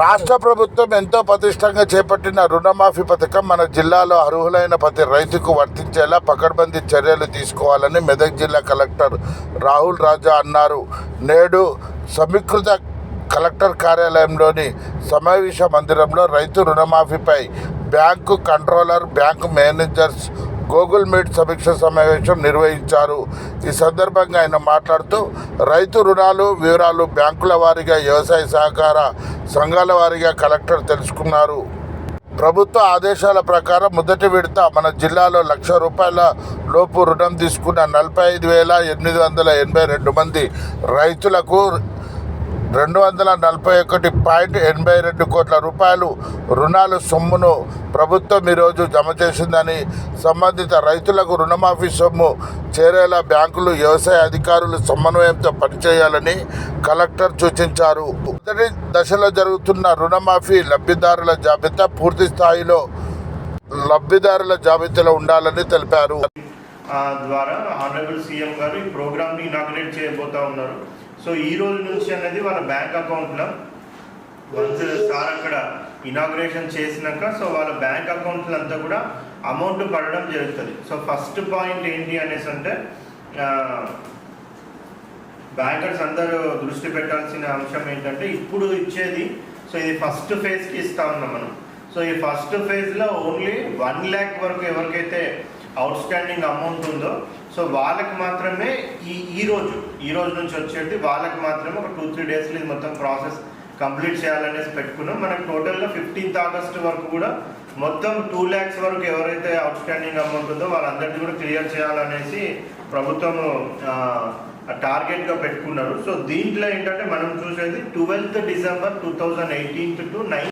రాష్ట్ర ప్రభుత్వం ఎంతో పటిష్టంగా చేపట్టిన రుణమాఫీ పథకం మన జిల్లాలో అర్హులైన ప్రతి రైతుకు వర్తించేలా పకడ్బందీ చర్యలు తీసుకోవాలని మెదక్ జిల్లా కలెక్టర్ రాహుల్ రాజా అన్నారు. నేడు సమీకృత కలెక్టర్ కార్యాలయంలోని సమావేశ మందిరంలో రైతు రుణమాఫీపై bank controller bank managers Google Meet సమీక్ష సమావేశం నిర్వహించారు. ఈ సందర్భంగా ఆయన మాట్లాడుతూ రైతు రుణాలు వివరాలు బ్యాంకుల వారీగా వ్యవసాయ సహకార సంఘాల వారీగా కలెక్టర్ తెలుసుకున్నారు. ప్రభుత్వ ఆదేశాల ప్రకారం మొదటి విడత మన జిల్లాలో లక్ష రూపాయల లోపు రుణం తీసుకున్న నలభై ఐదు వేల ఎనిమిది వందల ఎనభై రెండు మంది రైతులకు రెండు వందల నలభై ఒకటి పాయింట్ ఎనభై రెండు కోట్ల రూపాయలు రుణాలు సొమ్మును ప్రభుత్వం ఈరోజు జమ చేసిందని సంబంధిత రైతులకు రుణమాఫీ సొమ్ము చేరేలా బ్యాంకులు వ్యవసాయ అధికారులు సమన్వయంతో పనిచేయాలని కలెక్టర్ సూచించారు. మొదటి దశలో జరుగుతున్న రుణమాఫీ లబ్ధిదారుల జాబితా పూర్తి స్థాయిలో లబ్ధిదారుల జాబితాలో ఉండాలని తెలిపారు. ద్వారా ఆనరబుల్ సీఎం గారు ఈ ప్రోగ్రామ్ని ఇనాగ్రేట్ చేయబోతా ఉన్నారు. సో ఈ రోజు నుంచి అనేది వాళ్ళ బ్యాంక్ అకౌంట్లో వన్స్ సార్ అక్కడ ఇనాగ్రేషన్ చేసినాక సో వాళ్ళ బ్యాంక్ అకౌంట్లు అంతా కూడా అమౌంట్ పడడం జరుగుతుంది. సో ఫస్ట్ పాయింట్ ఏంటి అనేసి అంటే బ్యాంకర్స్ అందరూ దృష్టి పెట్టాల్సిన అంశం ఏంటంటే ఇప్పుడు ఇచ్చేది సో ఇది ఫస్ట్ ఫేజ్కి ఇస్తా ఉన్నాం మనం. సో ఈ ఫస్ట్ ఫేజ్లో ఓన్లీ వన్ ల్యాక్ వరకు ఎవరికైతే అవుట్ స్టాండింగ్ అమౌంట్ ఉందో సో వాళ్ళకి మాత్రమే ఈ ఈ రోజు ఈ రోజు నుంచి వచ్చేది వాళ్ళకి మాత్రమే ఒక టూ త్రీ డేస్లో ఇది మొత్తం ప్రాసెస్ కంప్లీట్ చేయాలనేసి పెట్టుకున్నాం. మనకు టోటల్గా ఫిఫ్టీన్త్ ఆగస్ట్ వరకు కూడా మొత్తం టూ ల్యాక్స్ వరకు ఎవరైతే అవుట్ స్టాండింగ్ అమౌంట్ ఉందో వాళ్ళందరినీ కూడా క్లియర్ చేయాలనేసి ప్రభుత్వం టార్గెట్గా పెట్టుకున్నారు. సో దీంట్లో ఏంటంటే మనం చూసేది twelfth December two thousand eighteenth to nine